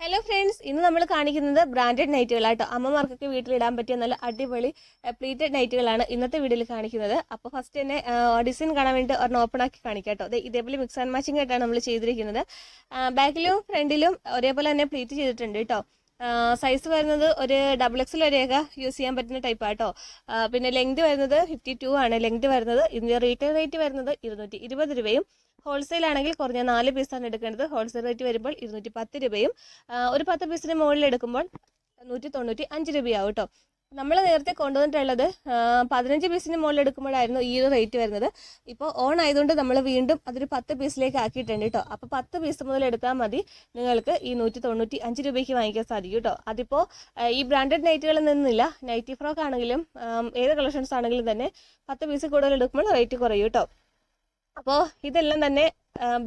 Hello friends ഇന്ന് നമ്മൾ കാണിക്കുന്നത് ബ്രാൻഡഡ് നൈറ്റുകളാട്ടോ അമ്മമാർക്കൊക്കെ വീട്ടിലിടാൻ പറ്റിയ നല്ല അടിപൊളി പ്ലീറ്റഡ് നൈറ്റുകളാണ് ഇന്നത്തെ വീഡിയോയിൽ കാണിക്കുന്നത്. അപ്പോൾ ഫസ്റ്റ് തന്നെ ഡിസൈൻ കാണാൻ വേണ്ടി ഒരെണ്ണം ഓപ്പൺ ആക്കി കാണിക്കാട്ടോ അതെ ഇതേപോലെ മിക്സ് ആൻഡ് മാച്ചിങ് ആയിട്ടാണ് നമ്മൾ ചെയ്തിരിക്കുന്നത്. ബാക്കിലും ഫ്രണ്ടിലും ഒരേപോലെ തന്നെ പ്ലീറ്റ് ചെയ്തിട്ടുണ്ട് കേട്ടോ. സൈസ് വരുന്നത് ഒരു ഡബിൾ എക്സിൽ വരെയൊക്കെ യൂസ് ചെയ്യാൻ പറ്റുന്ന ടൈപ്പ് ആട്ടോ പിന്നെ ലെങ്ത് വരുന്നത് ഫിഫ്റ്റി ടു ആണ്. ലെങ്ത് വരുന്നത് ഇതിന്റെ റീറ്റെയിൽ റേറ്റ് വരുന്നത് ഇരുന്നൂറ്റി ഇരുപത് രൂപയും ഹോൾസെയിൽ ആണെങ്കിൽ കുറഞ്ഞ നാല് പീസാണ് എടുക്കേണ്ടത്. ഹോൾസെയിൽ റേറ്റ് വരുമ്പോൾ ഇരുന്നൂറ്റി പത്ത് രൂപയും ഒരു പത്ത് പീസിന് മുകളിൽ എടുക്കുമ്പോൾ നൂറ്റി തൊണ്ണൂറ്റി അഞ്ച് രൂപയാവും കേട്ടോ നമ്മൾ നേരത്തെ കൊണ്ടുവന്നിട്ടുള്ളത് പതിനഞ്ച് പീസിന് മുകളിൽ എടുക്കുമ്പോഴായിരുന്നു ഈ ഒരു റേറ്റ് വരുന്നത്. ഇപ്പോൾ ഓൺ ആയതുകൊണ്ട് നമ്മൾ വീണ്ടും അതൊരു പത്ത് പീസിലേക്ക് ആക്കിയിട്ടുണ്ട് കേട്ടോ അപ്പോൾ പത്ത് പീസ് മുതൽ എടുത്താൽ മതി. നിങ്ങൾക്ക് ഈ നൂറ്റി തൊണ്ണൂറ്റി അഞ്ച് രൂപയ്ക്ക് വാങ്ങിക്കാൻ സാധിക്കും കേട്ടോ അതിപ്പോൾ ഈ ബ്രാൻഡഡ് നൈറ്റുകളിൽ നിന്നില്ല. നൈറ്റി ഫ്രോക്ക് ആണെങ്കിലും ഏത് കളക്ഷൻസ് ആണെങ്കിലും തന്നെ പത്ത് പീസ് കൂടുതൽ എടുക്കുമ്പോൾ റേറ്റ് കുറയും കേട്ടോ അപ്പോൾ ഇതെല്ലാം തന്നെ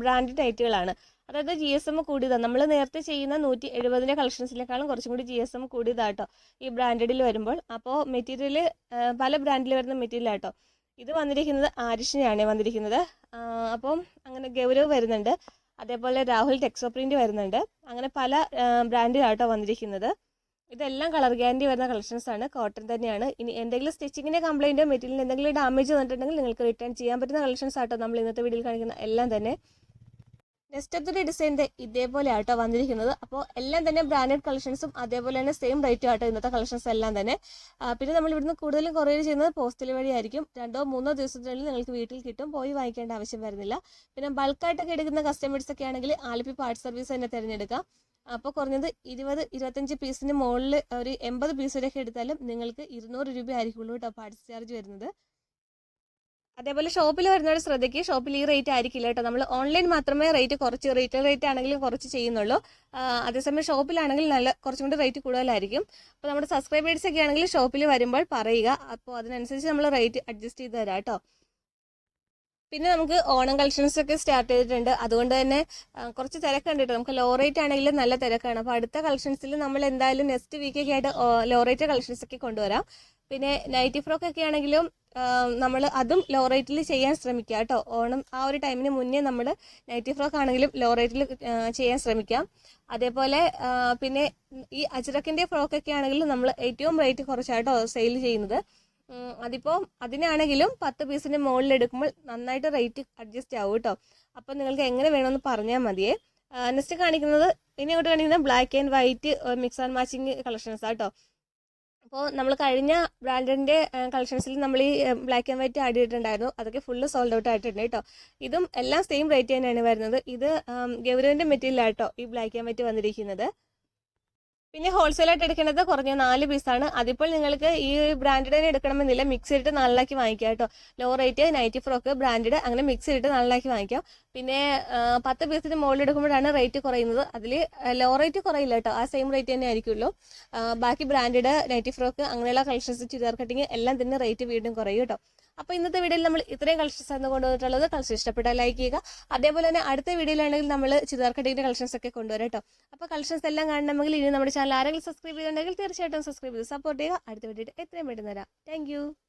ബ്രാൻഡഡ് ടൈറ്റുകളാണ് അതായത് ജി എസ് എം കൂടിയതാണ് നമ്മൾ നേരത്തെ ചെയ്യുന്ന നൂറ്റി എഴുപതിന്റെ കളക്ഷൻസിനേക്കാളും കുറച്ചും കൂടി ജി എസ് എം കൂടിയതാട്ടോ ഈ ബ്രാൻഡഡിൽ വരുമ്പോൾ. അപ്പോൾ മെറ്റീരിയൽ പല ബ്രാൻഡിൽ വരുന്ന മെറ്റീരിയൽ ആട്ടോ ഇത് വന്നിരിക്കുന്നത് ആരിഷിനെയാണ് വന്നിരിക്കുന്നത്. അപ്പം അങ്ങനെ ഗൗരവ് വരുന്നുണ്ട്. അതേപോലെ രാഹുൽ ടെക്സോ പ്രിന്റ് വരുന്നുണ്ട്. അങ്ങനെ പല ബ്രാൻഡിലാട്ടോ വന്നിരിക്കുന്നത്. ഇതെല്ലാം കളർ ഗ്യാരണ്ടി വരുന്ന കളക്ഷൻസ് ആണ്. കോട്ടൺ തന്നെയാണ്. ഇനി എന്തെങ്കിലും സ്റ്റിച്ചിങ്ങിന്റെ കംപ്ലൈന്റോ മെറ്റീരിയൽ എന്തെങ്കിലും ഡാമേജ് വന്നിട്ടുണ്ടെങ്കിൽ നിങ്ങൾക്ക് റിട്ടേൺ ചെയ്യാൻ പറ്റുന്ന കളക്ഷൻസ് ആട്ടോ നമ്മൾ ഇന്നത്തെ വീഡിയോയിൽ കാണിക്കുന്ന എല്ലാം തന്നെ. നെക്സ്റ്റ് ഡിസൈന്റെ ഇതേപോലെ ആട്ടോ വന്നിരിക്കുന്നത്. അപ്പോൾ എല്ലാം തന്നെ ബ്രാൻഡഡ് കളക്ഷൻസും അതേപോലെ തന്നെ സെയിം റേറ്റും ആട്ടോ ഇന്നത്തെ കളക്ഷൻസ് എല്ലാം തന്നെ. പിന്നെ നമ്മൾ ഇവിടുന്ന് കൂടുതലും കൊറിയർ ചെയ്യുന്നത് പോസ്റ്റൽ വഴിയായിരിക്കും രണ്ടോ മൂന്നോ ദിവസത്തിനുള്ളിൽ നിങ്ങൾക്ക് വീട്ടിൽ കിട്ടും. പോയി വാങ്ങിക്കേണ്ട ആവശ്യം വരുന്നില്ല. പിന്നെ ബൾക്കായിട്ടൊക്കെ എടുക്കുന്ന കസ്റ്റമേഴ്സ് ഒക്കെ ആണെങ്കിൽ ആലപ്പി പാർട്ട് സർവീസ് തന്നെ തിരഞ്ഞെടുക്കാം. അപ്പോൾ കുറഞ്ഞത് ഇരുപത് ഇരുപത്തഞ്ച് പീസിന് മുകളിൽ ഒരു എൺപത് പീസ് വരെയൊക്കെ എടുത്താലും നിങ്ങൾക്ക് ഇരുന്നൂറ് രൂപ ആയിരിക്കുള്ളൂ കേട്ടോ പാർട്സ് ചാർജ് വരുന്നത്. അതേപോലെ ഷോപ്പിൽ വരുന്നവർ ശ്രദ്ധിക്കുക ഷോപ്പിൽ ഈ റേറ്റ് ആയിരിക്കില്ല കേട്ടോ. നമ്മൾ ഓൺലൈൻ മാത്രമേ റേറ്റ് കുറച്ച് റീറ്റെയിൽ റേറ്റ് ആണെങ്കിലും കുറച്ച് ചെയ്യുന്നുള്ളൂ. അതേസമയം ഷോപ്പിലാണെങ്കിൽ നല്ല കുറച്ചും കൂടി റേറ്റ് കൂടുതലായിരിക്കും. അപ്പോൾ നമ്മുടെ സബ്സ്ക്രൈബേഴ്സ് ഒക്കെ ആണെങ്കിൽ ഷോപ്പിൽ വരുമ്പോൾ പറയുക. അപ്പോൾ അതിനനുസരിച്ച് നമ്മൾ റേറ്റ് അഡ്ജസ്റ്റ് ചെയ്ത് തരാം കേട്ടോ. പിന്നെ നമുക്ക് ഓണം കളക്ഷൻസ് ഒക്കെ സ്റ്റാർട്ട് ചെയ്തിട്ടുണ്ട്. അതുകൊണ്ട് തന്നെ കുറച്ച് തിരക്കുണ്ട് കേട്ടോ നമുക്ക് ലോ റേറ്റ് ആണെങ്കിലും നല്ല തിരക്കാണ്. അപ്പോൾ അടുത്ത കളക്ഷൻസിൽ നമ്മൾ എന്തായാലും നെക്സ്റ്റ് വീക്കൊക്കെ ആയിട്ട് ലോ റേറ്റ് കളക്ഷൻസ് ഒക്കെ കൊണ്ടുവരാം. പിന്നെ നൈറ്റി ഫ്രോക്ക് ഒക്കെ ആണെങ്കിലും നമ്മൾ അതും ലോ റേറ്റിൽ ചെയ്യാൻ ശ്രമിക്കുക കേട്ടോ. ഓണം ആ ഒരു ടൈമിന് മുന്നേ നമ്മൾ നൈറ്റി ഫ്രോക്ക് ആണെങ്കിലും ലോ റേറ്റിൽ ചെയ്യാൻ ശ്രമിക്കാം. അതേപോലെ പിന്നെ ഈ അജ്രക്കിന്റെ ഫ്രോക്കൊക്കെ ആണെങ്കിലും നമ്മൾ ഏറ്റവും റേറ്റ് കുറച്ചാട്ടോ സെയിൽ ചെയ്യുന്നത്. അതിപ്പോൾ അതിനാണെങ്കിലും പത്ത് പീസിന് മുകളിൽ എടുക്കുമ്പോൾ നന്നായിട്ട് റേറ്റ് അഡ്ജസ്റ്റ് ആവും കേട്ടോ അപ്പം നിങ്ങൾക്ക് എങ്ങനെ വേണമെന്ന് പറഞ്ഞാൽ മതിയേ. നെക്സ്റ്റ് കാണിക്കുന്നത് ഇനി അങ്ങോട്ട് കാണിക്കുന്നത് black and white mix and matching collections ആട്ടോ അപ്പോൾ നമ്മൾ കഴിഞ്ഞ ബ്രാൻഡിന്റെ കളക്ഷൻസിൽ നമ്മൾ ഈ ബ്ലാക്ക് ആൻഡ് വൈറ്റ് ആഡ് ചെയ്തിട്ടുണ്ടായിരുന്നു. അതൊക്കെ ഫുള്ള് സോൾഡ് ഔട്ട് ആയിട്ടുണ്ട് കേട്ടോ ഇതും എല്ലാം സെയിം റേറ്റ് തന്നെയാണ് വരുന്നത്. ഇത് ഗൗരവിന്റെ മെറ്റീരിയലാട്ടോ ഈ ബ്ലാക്ക് ആൻഡ് വൈറ്റ് വന്നിരിക്കുന്നത്. പിന്നെ ഹോൾസെയിലായിട്ട് എടുക്കേണ്ടത് കുറഞ്ഞ നാല് പീസാണ് അതിപ്പോൾ നിങ്ങൾക്ക് ഈ ബ്രാൻഡഡ് തന്നെ എടുക്കണമെന്നില്ല. മിക്സ് ചെയ്തിട്ട് നാലിലാക്കി വാങ്ങിക്കാം കേട്ടോ. Low rate nighty frock branded അങ്ങനെ മിക്സ് ചെയ്തിട്ട് നാലിലാക്കി വാങ്ങിക്കാം. പിന്നെ പത്ത് പീസിന് മുകളിൽ എടുക്കുമ്പോഴാണ് റേറ്റ് കുറയുന്നത്. അതിൽ ലോ റേറ്റ് കുറയില്ല കേട്ടോ. ആ സെയിം റേറ്റ് തന്നെ ആയിരിക്കുമല്ലോ ബാക്കി ബ്രാൻഡഡ് നൈറ്റി ഫ്രോക്ക് അങ്ങനെയുള്ള കളക്ഷൻസ് ചുരിദാർ കട്ടിങ് എല്ലാം തന്നെ റേറ്റ് വീണ്ടും കുറയും കേട്ടോ. അപ്പോൾ ഇന്നത്തെ വീഡിയോയിൽ നമ്മൾ ഇത്രയും കളക്ഷൻസ് ആണ് കൊണ്ടുവന്നിട്ടുള്ളത്. കളക്ഷൻ ഇഷ്ടപ്പെട്ടാൽ ലൈക്ക് ചെയ്യുക. അതേപോലെ തന്നെ അടുത്ത വീഡിയോയിലാണെങ്കിൽ നമ്മൾ ചിതാർക്കട്ടിന്റെ കളക്ഷൻസ് ഒക്കെ കൊണ്ടുവരട്ടോ അപ്പോൾ കളക്ഷൻസ് എല്ലാം കാണണമെങ്കിൽ ഇനി നമ്മുടെ ചാനൽ ആരെങ്കിലും സബ്സ്ക്രൈബ് ചെയ്തിട്ടുണ്ടെങ്കിൽ തീർച്ചയായിട്ടും സബ്സ്ക്രൈബ് ചെയ്ത് സപ്പോർട്ട് ചെയ്യുക. അടുത്ത വീഡിയോ എത്രയും പെട്ടെന്ന് തരാം താങ്ക്